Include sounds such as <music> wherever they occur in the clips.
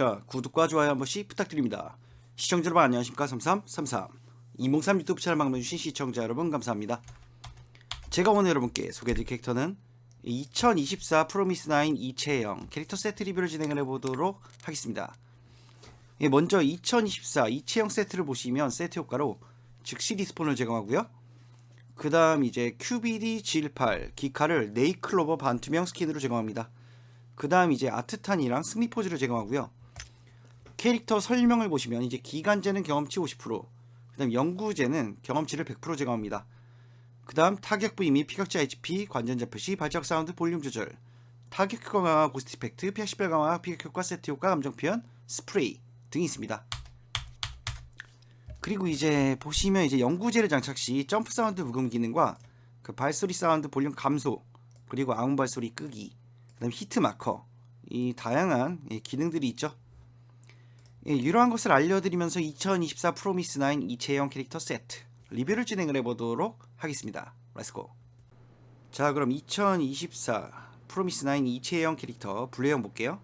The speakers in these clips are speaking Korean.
자, 구독과 좋아요 한 번씩 부탁드립니다. 시청자 여러분 안녕하십니까? 3333 이몽삼 유튜브 채널 방문해주신 시청자 여러분 감사합니다. 제가 오늘 여러분께 소개해드릴 캐릭터는 2024 프로미스9 이채영 캐릭터 세트 리뷰를 진행을 해보도록 하겠습니다. 예, 먼저 2024 이채영 세트를 보시면 세트 효과로 즉시 리스폰을 제공하고요. 그 다음 이제 QBD G18 기카를 네이클로버 반투명 스킨으로 제공합니다. 그 다음 이제 아트탄이랑 승리 포즈를 제공하고요. 캐릭터 설명을 보시면 이제 기간제는 경험치 50%, 그 다음 연구제는 경험치를 100% 제공합니다. 그 다음 타격 및 피격자 HP, 관전자 표시, 발작 사운드, 볼륨 조절, 타격 효과 강화, 고스트 이펙트, 피하 식별 강화, 피격 효과, 세트 효과, 감정 표현, 스프레이 등이 있습니다. 그리고 이제 보시면 이제 연구제를 장착 시 점프 사운드 부금 기능과 그 발소리 사운드 볼륨 감소, 그리고 아웅 발소리 끄기, 그다음 히트 마커 이 다양한 예, 기능들이 있죠. 예, 이러한 것을 알려드리면서 2024 프로미스9 이채영 캐릭터 세트 리뷰를 진행을 해보도록 하겠습니다. 렛츠고. 자 그럼 2024 프로미스9 이채영 캐릭터 블레형 볼게요.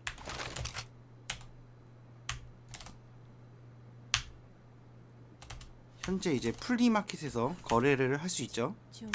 현재 이제 플리마켓에서 거래를 할 수 있죠. 좀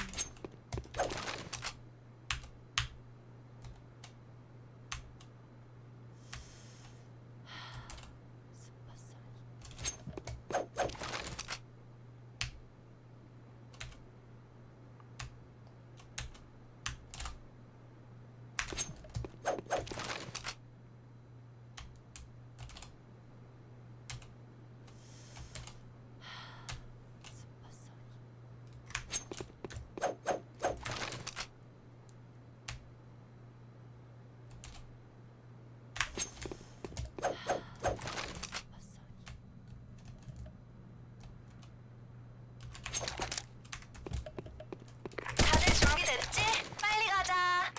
다들 준비됐지? 빨리 가자.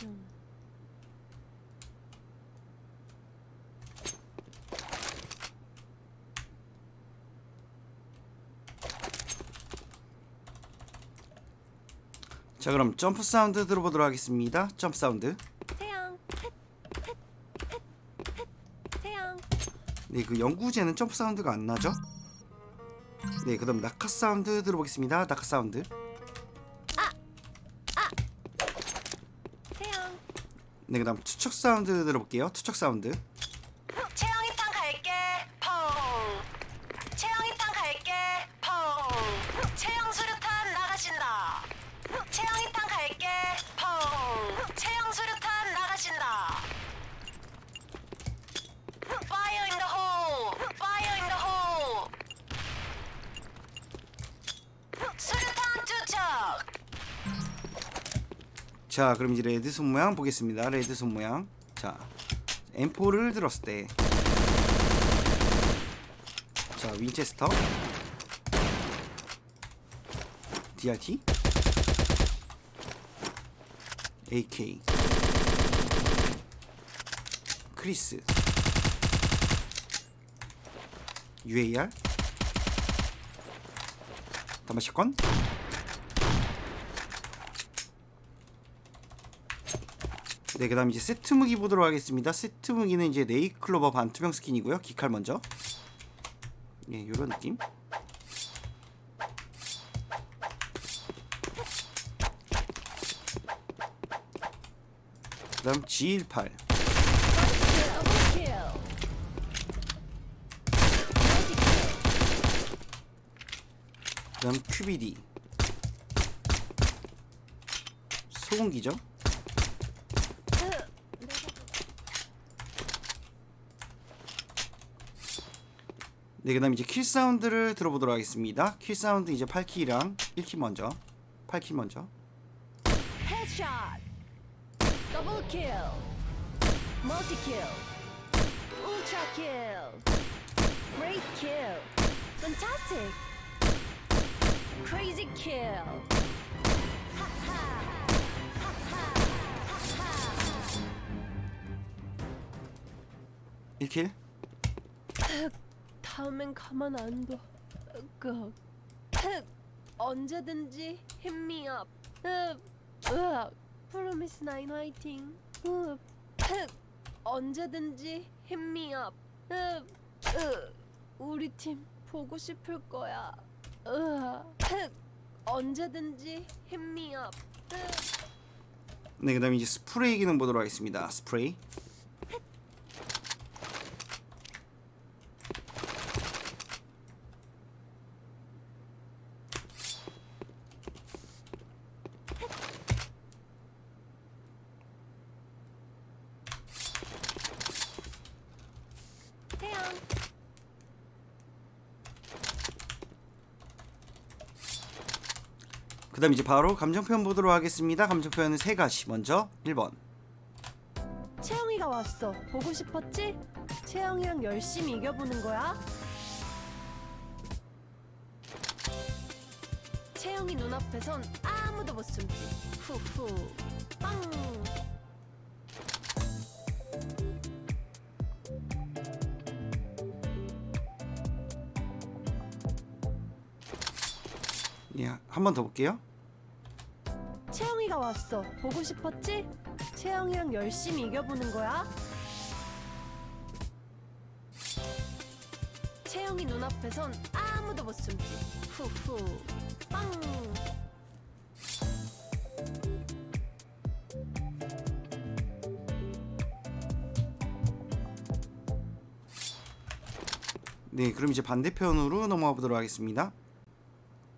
좀 자 그럼 점프 사운드 들어보도록 하겠습니다. 점프 사운드. 태양 태양 네, 그 연구제는 점프 사운드가 안 나죠? 네, 그다음 낙하 사운드 들어보겠습니다. 낙하 사운드. 태양 네, 그다음 투척 사운드 들어볼게요. 투척 사운드. 자, 그럼 이제 레드 손 모양 보겠습니다. 레드 손 모양. 자, M4를 들었을 때. 자, 윈체스터. DRT. AK. 크리스. UAR. 다마시건. 네, 그 다음 이제 세트 무기 보도록 하겠습니다. 세트 무기는 이제 네이클로버 반투명 스킨이고요. 기칼 먼저. 예, 이런 느낌. 그 다음 G18. 더블킬 그다음 QBD. 소음기죠. 네, 그 다음 이제 킬 사운드를 들어보도록 하겠습니다. 킬 사운드 이제 8킬이랑 1킬 먼저. 8킬 먼저. 헤드샷 더블 킬 멀티 킬 울트라 킬 브레이킬 Fantastic. Crazy kill. 하하. 하하. 하하. 1킬 다음엔 가만 안 둬. 그 언제든지. 으, 으, Promise nine 화이팅. 으, 언제든지. 으, 으, 우리 팀 보고 싶을 거야. 으, 언제든지 up. 으. 네 그다음에 이제 스프레이 기능 보도록 하겠습니다 스프레이 태양. 그 다음 이제 바로 감정 표현 보도록 하겠습니다 감정 표현은 세 가지 먼저 1번 채영이가 왔어. 보고 싶었지? 채영이랑 열심히 이겨보는 거야. 채영이 눈앞에선 아무도 못 숨지. 후후. 빵. 예, 한 번 더 볼게요 채영이가 왔어. 보고 싶었지? 채영이랑 열심히 이겨보는 거야. 채영이 눈앞에선 아무도 못 숨지. 후후. 빵. 네, 그럼 이제 반대편으로 넘어가 보도록 하겠습니다.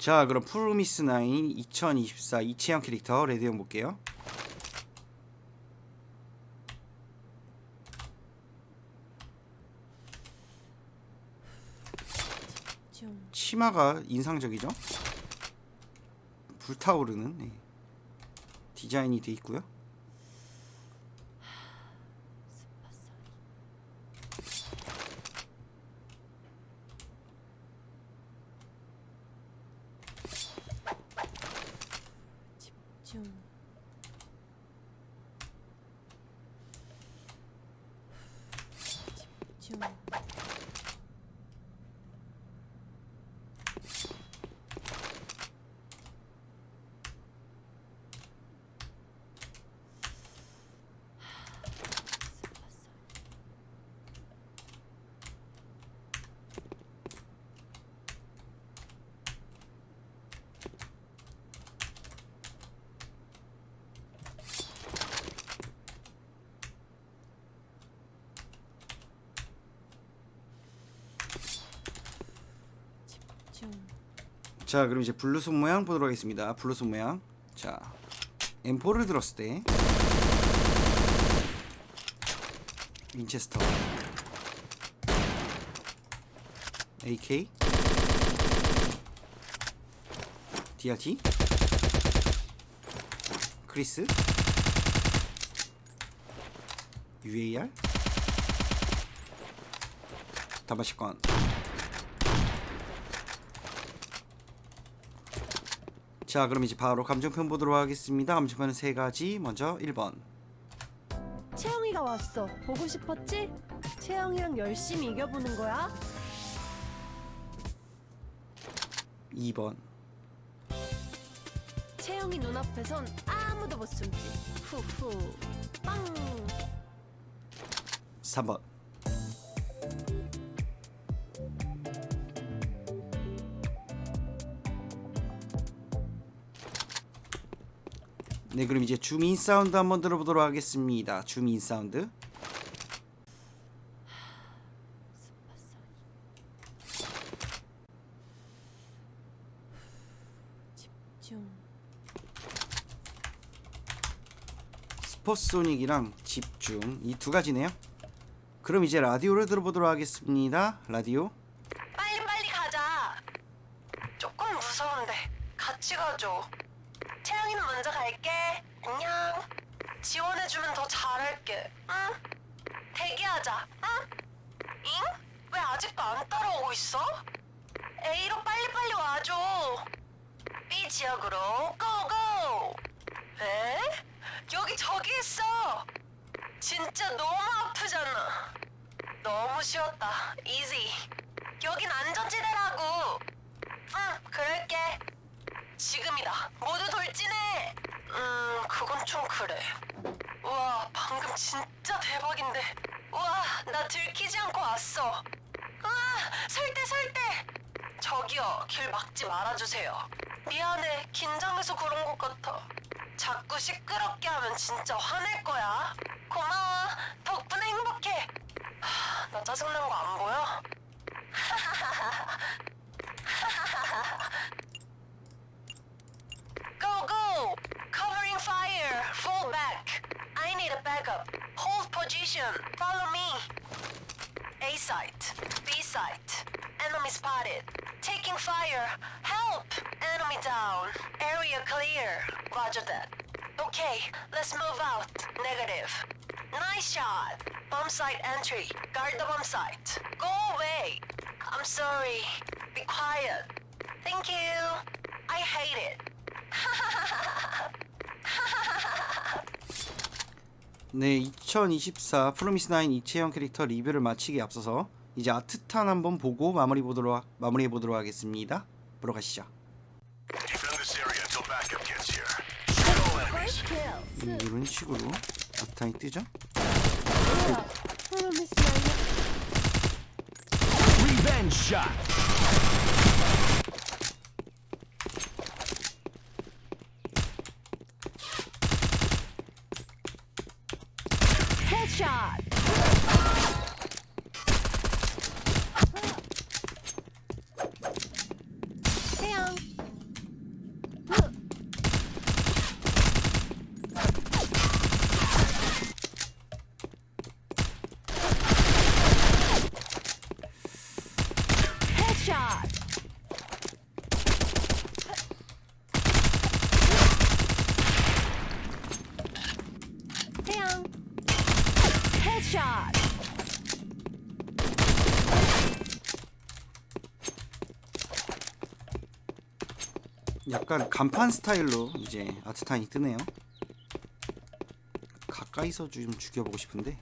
자, 그럼 프로미스 나인 2024 이채영 캐릭터 레드형 볼게요. 좀. 치마가 인상적이죠? 불타오르는 네. 디자인이 돼 있고요. 좀. 좀. 좀. 자, 그럼 이제 블루손 모양 보도록 하겠습니다. 블루손 모양. 자, M4를 들었을 때. 윈체스터. AK DRT 크리스. UAR 다마시건 자 그럼 이제 바로 감정편 보도록 하겠습니다 감정편은 세 가지 먼저 1번 채영이가 왔어. 보고 싶었지? 채영이랑 열심히 이겨보는 거야. 2번 채영이 눈앞에선 아무도 못 숨지. 후후. 빵. 3번 네 그럼 이제 줌인 사운드 한번 들어보도록 하겠습니다. 줌인 사운드. 좀. 스포소닉이랑 집중. 이 두 가지네요. 그럼 이제 라디오를 들어보도록 하겠습니다. 라디오 빨리 빨리 가자. 조금 무서운데 같이 가죠. 채영이는 먼저 갈게. 안녕. 지원해주면 더 잘할게. 응? 대기하자. 응? 잉? 왜 아직도 안 따라오고 있어? A로 빨리빨리 와줘. B 지역으로 고고. 에? 여기 저기 있어. 진짜 너무 아프잖아. 너무 쉬웠다. 이지. 여긴 안전지대라고. 응, 그럴게. 지금이다. 모두 돌진해. 음, 그건 좀 그래. 우와, 방금 진짜 대박인데. 우와, 나 들키지 않고 왔어. 설대, 설대. 저기요, 길 막지 말아주세요. 미안해, 긴장해서 그런 것 같아. 자꾸 시끄럽게 하면 진짜 화낼 거야. 고마워, 덕분에 행복해. 하, 나 짜증난 거 안 보여? <laughs> Go, go! Covering fire! Fall back! I need a backup. Hold position. Follow me. A site. B site. Enemy spotted. Taking fire. Help! Enemy down. Area clear. Roger that. Okay, let's move out. Negative. Nice shot. Bomb site entry. Guard the bomb site. Go away. I'm sorry. Be quiet. Thank you. I hate it. <laughs> 네, 2024 프로미스9 이채영 캐릭터 리뷰를 마치기에 앞서서 이제 아트탄 한번 보고 마무리 보도록 마무리해 보도록 하겠습니다. 보러 가시죠. 음, 이런 식으로 아트탄이 뜨죠? 프로미스 나인. Revenge shot. 헤드샷. 태양. 헤드샷. 태양. 헤드샷. 약간 간판 스타일로 이제 아트탄이 뜨네요. 가까이서 좀 죽여보고 싶은데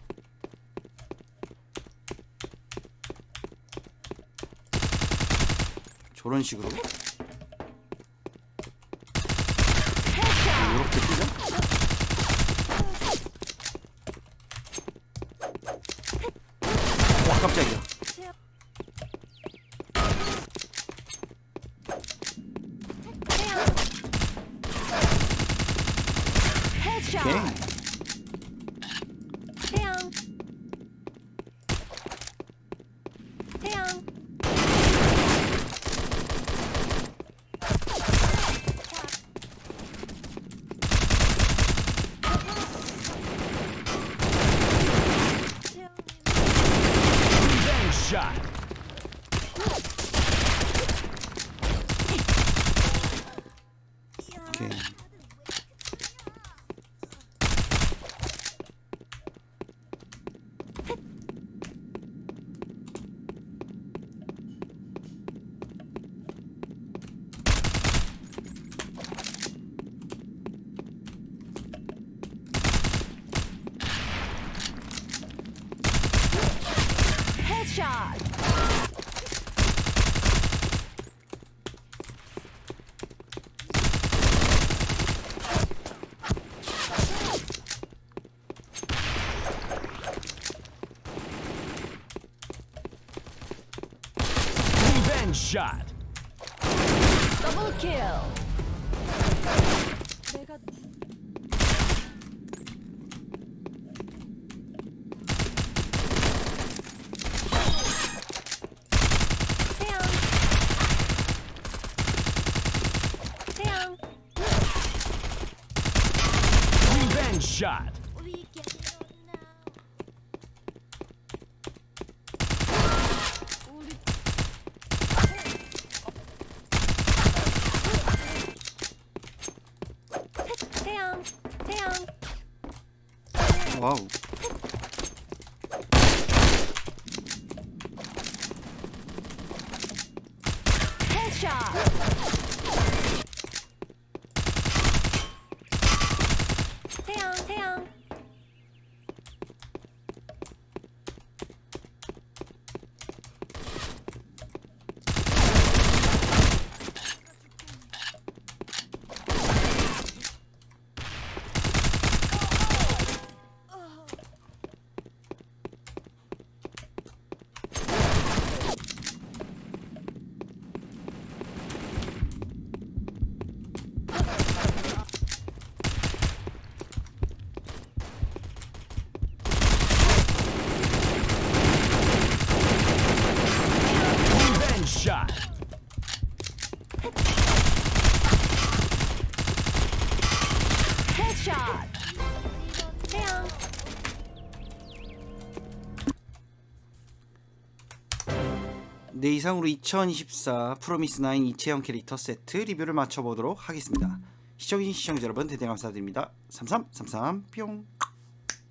저런 식으로 이렇게 뜨죠? 와 깜짝이야. 태양. 헤드샷. 오케이. 태양. 태양. Revenge shot. 오케이. 헤드샷. Revenge shot. 더블 킬. 내가 태양. 태양. Revenge shot. 우리 태양. 태양. 와 네 이상으로 2024 프로미스9 이채영 캐릭터 세트 리뷰를 마쳐보도록 하겠습니다. 시청해주신 시청자 여러분 대단히 감사드립니다. 3333뿅